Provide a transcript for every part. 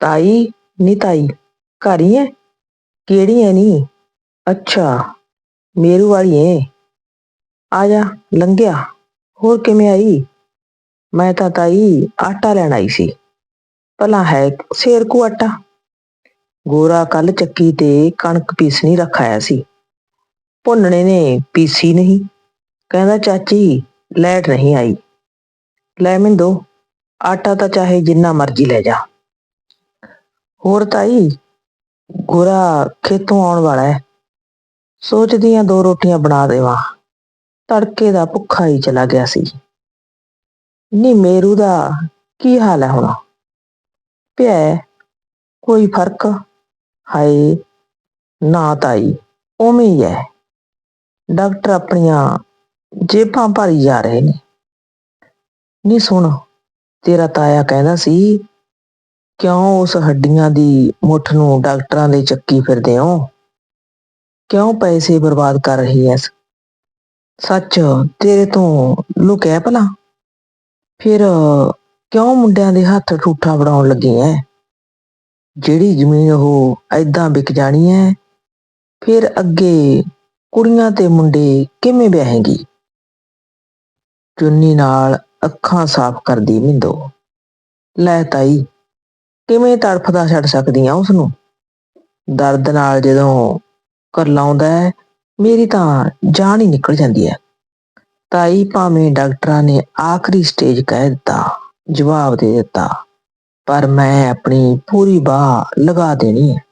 ਤਾਈ ਨੀ ਤਾਈ, ਘਰ ਹੀ ਹੈ ਕਿਹੜੀ ਹੈ ਨੀ? ਅੱਛਾ, ਮੇਰੂ ਵਾਲੀ ਏ ਆ ਜਾ, ਲੰਘਿਆ। ਹੋਰ ਕਿਵੇਂ ਆਈ? ਮੈਂ ਤਾਂ ਤਾਈ ਆਟਾ ਲੈਣ ਆਈ ਸੀ। ਭਲਾ ਹੈ ਸ਼ੇਰ ਕੋ ਆਟਾ? ਗੋਰਾ ਕੱਲ ਚੱਕੀ ਤੇ ਕਣਕ ਪੀਸਣੀ ਰੱਖ ਆਇਆ ਸੀ। ਭੁੰਨਣੇ ਨੇ, ਪੀਸੀ ਨਹੀਂ। ਕਹਿੰਦਾ, ਚਾਚੀ, ਲੈਟ ਨਹੀਂ ਆਈ। ਲੈ ਮੈਨੂੰ ਦੋ, ਆਟਾ ਤਾਂ ਚਾਹੇ ਜਿੰਨਾ ਮਰਜ਼ੀ ਲੈ ਜਾ। ਹੋਰ ਤਾਈ, ਗੋਰਾ ਖੇਤੋਂ ਆਉਣ ਵਾਲਾ ਹੈ। ਸੋਚਦੀ ਆ ਦੋ ਰੋਟੀਆਂ ਬਣਾ ਦੇਵਾਂ। ਤੜਕੇ ਦਾ ਭੁੱਖਾ ਹੀ ਚਲਾ ਗਿਆ ਸੀ। ਨੀ ਮੇਰੂ ਦਾ ਕੀ ਹਾਲ ਹੈ ਹੁਣ? ਪਿਆ ਕੋਈ ਫ਼ਰਕ? ਹਾਏ, ਨਾ ਤਾਈ, ਉਵੇਂ ਹੀ ਹੈ। ਡਾਕਟਰ ਆਪਣੀਆਂ ਜੇਬਾਂ ਭਰੀ ਜਾ ਰਹੇ ਨੇ। ਨੀ ਸੁਣ, ਤੇਰਾ ਤਾਇਆ ਕਹਿੰਦਾ ਸੀ ਕਿਉਂ ਉਸ ਹੱਡੀਆਂ ਦੀ ਮੁੱਠ ਨੂੰ ਡਾਕਟਰਾਂ ਦੇ ਚੱਕੀ ਫਿਰਦੇ ਹੋ? ਕਿਉਂ ਪੈਸੇ ਬਰਬਾਦ ਕਰ ਰਹੀ ਐ? ਸੱਚ, ਤੇਰੇ ਤੋਂ ਲੁਕਿਆ ਭਲਾ। ਫਿਰ ਕਿਉਂ ਮੁੰਡਿਆਂ ਦੇ ਹੱਥ ਠੂਠਾ ਫੜਾਉਣ ਲੱਗੀ ਐ? ਜਿਹੜੀ ਜ਼ਮੀਨ ਉਹ ਐਦਾਂ ਵਿਕ ਜਾਣੀ ਐ, ਫਿਰ ਅੱਗੇ ਕੁੜੀਆਂ ਤੇ ਮੁੰਡੇ ਕਿਵੇਂ ਵਿਆਹੇਗੀ? ਚੁੰਨੀ ਨਾਲ ਅੱਖਾਂ ਸਾਫ਼ ਕਰਦੀ ਮਿੰਦੋ। ਲੈ ਤਾਈ ਕਿਵੇਂ ਤੜਫਦਾ ਛੱਡ ਸਕਦੀ ਆ ਉਸ ਨੂੰ ਦਰਦ ਨਾਲ ਜਦੋਂ ਕਰਲਾਉਂਦਾ ਹੈ, ਮੇਰੀ ਤਾਂ ਜਾਨ ਹੀ ਨਿਕਲ ਜਾਂਦੀ ਹੈ। ਤਾਈ ਭਾਵੇਂ ਡਾਕਟਰਾਂ ਨੇ ਆਖਰੀ ਸਟੇਜ ਕਹਿ ਦਿੱਤਾ, ਜਵਾਬ ਦੇ ਦਿੱਤਾ, ਪਰ ਮੈਂ ਆਪਣੀ ਪੂਰੀ ਬਾਹ ਲਗਾ ਦੇਣੀ ਹੈ।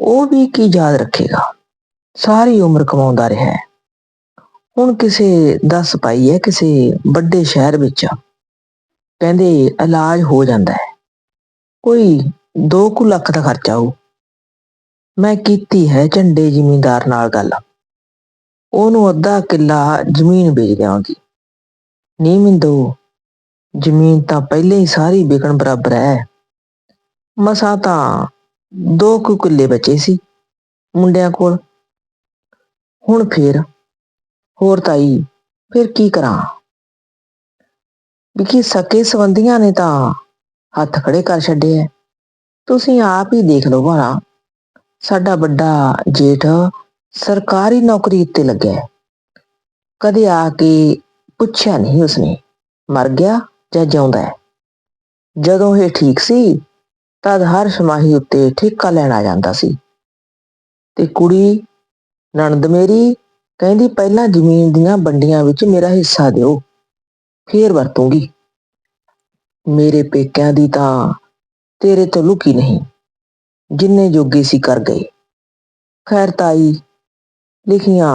ਉਹ ਵੀ ਕੀ ਯਾਦ ਰੱਖੇਗਾ? ਸਾਰੀ ਉਮਰ ਕਮਾਉਂਦਾ ਰਿਹਾ ਹੈ। ਹੁਣ ਕਿਸੇ ਦੱਸ ਪਾਈ ਹੈ, ਕਿਸੇ ਵੱਡੇ ਸ਼ਹਿਰ ਵਿੱਚ। ਕਹਿੰਦੇ ਇਲਾਜ ਹੋ ਜਾਂਦਾ ਹੈ। ਕੋਈ 2 ਕੁ ਲੱਖ ਦਾ ਖਰਚਾ ਆਊ। ਮੈਂ ਕੀਤੀ ਹੈ ਝੰਡੇ ਜ਼ਿਮੀਂਦਾਰ ਨਾਲ ਗੱਲ। ਉਹਨੂੰ ਅੱਧਾ ਕਿੱਲਾ ਜ਼ਮੀਨ ਵੇਚ ਦਿਆਂਗੀ। ਨਹੀਂ ਮਿੰਦੋ, ਜ਼ਮੀਨ ਤਾਂ ਪਹਿਲੇ ਹੀ ਸਾਰੀ ਵਿਕਣ ਬਰਾਬਰ ਹੈ। ਮਸਾਂ ਤਾਂ ਦੋ ਕੁ ਕਿੱਲੇ ਬਚੇ ਸੀ ਮੁੰਡਿਆਂ ਕੋਲ। ਹੁਣ ਫੇਰ, ਹੋਰ ਤਾਈ, ਫਿਰ ਕੀ ਕਰਾਂ? ਵਿਕੀ ਸਕੇ ਸੰਬੰਧੀਆਂ ਨੇ ਤਾਂ ਹੱਥ ਖੜੇ ਕਰ ਛੱਡੇ ਐ। ਤੁਸੀਂ ਆਪ ਹੀ ਦੇਖ ਲਓ ਭਲਾ, ਸਾਡਾ ਵੱਡਾ ਜੇਠ ਸਰਕਾਰੀ ਨੌਕਰੀ ਉੱਤੇ ਲੱਗਿਆ ਹੈ। ਕਦੇ ਆ ਕੇ ਪੁੱਛਿਆ ਨਹੀਂ ਉਸਨੇ, ਮਰ ਗਿਆ ਜਾਂ ਜਿਉਂਦਾ ਹੈ ਜਦੋਂ ਇਹ ਠੀਕ ਸੀ, ਤਦ ਹਰ ਸਮਾਹੀ ਉੱਤੇ ਠੇਕਾ ਲੈਣ ਆ ਜਾਂਦਾ ਸੀ। ਤੇ ਕੁੜੀ ਨਣਦ ਮੇਰੀ ਕਹਿੰਦੀ, ਪਹਿਲਾਂ ਜ਼ਮੀਨ ਦੀਆਂ ਵੰਡੀਆਂ ਵਿੱਚ ਮੇਰਾ ਹਿੱਸਾ ਦਿਓ, ਫੇਰ ਵਰਤੂੰਗੀ। ਮੇਰੇ ਪੇਕਿਆਂ ਦੀ ਤਾਂ ਤੇਰੇ ਤੋਂ ਲੁਕੀ ਨਹੀਂ, ਜਿੰਨੇ ਜੋਗੇ ਸੀ ਕਰ ਗਏ। ਖੈਰ ਤਾਈ, ਲਿਖੀਆਂ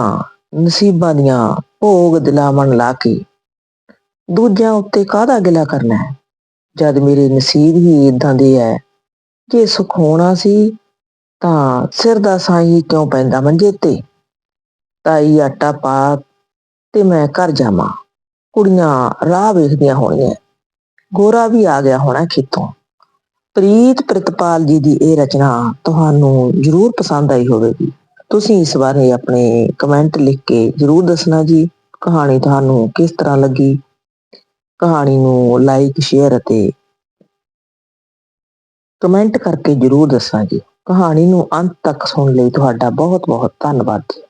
ਨਸੀਬਾਂ ਦੀਆਂ ਭੋਗ ਦਿਲਾਵਣ ਲਾ ਕੇ ਦੂਜਿਆਂ ਉੱਤੇ ਕਾਹਦਾ ਗਿਲਾ ਕਰਨਾ ਹੈ? ਜਦ ਮੇਰੇ ਨਸੀਬ ਹੀ ਇਦਾਂ ਦੇ ਹੈ ਜੇ ਸੁਖ ਹੋਣਾ ਸੀ ਤਾਂ ਸਿਰ ਦਾ ਸਾਈ ਕਿਉਂ ਪੈਂਦਾ ਮੰਜੇ ਤੇ? ਤਾਈ ਆਟਾ ਪਾ ਤੇ ਮੈਂ ਘਰ ਜਾਵਾਂ, ਕੁੜੀਆਂ ਰਾਹ ਵੇਖਦੀਆਂ ਹੋਣੀਆਂ ਗੋਰਾ ਵੀ ਆ ਗਿਆ ਹੋਣਾ ਖੇਤੋਂ। ਪ੍ਰੀਤ ਪ੍ਰਿਤਪਾਲ ਜੀ ਦੀ ਇਹ ਰਚਨਾ ਤੁਹਾਨੂੰ ਜ਼ਰੂਰ ਪਸੰਦ ਆਈ ਹੋਵੇਗੀ। ਤੁਸੀਂ ਇਸ ਬਾਰੇ ਆਪਣੇ ਕਮੈਂਟ ਲਿਖ ਕੇ ਜ਼ਰੂਰ ਦੱਸਣਾ ਜੀ। ਕਹਾਣੀ ਤੁਹਾਨੂੰ ਕਿਸ ਤਰ੍ਹਾਂ ਲੱਗੀ? ਕਹਾਣੀ ਨੂੰ ਲਾਈਕ, ਸ਼ੇਅਰ ਅਤੇ ਕਮੈਂਟ ਕਰਕੇ ਜ਼ਰੂਰ ਦੱਸਾਂ ਜੀ। ਕਹਾਣੀ ਨੂੰ ਅੰਤ ਤੱਕ ਸੁਣਨ ਲਈ ਤੁਹਾਡਾ ਬਹੁਤ ਬਹੁਤ ਧੰਨਵਾਦ ਜੀ।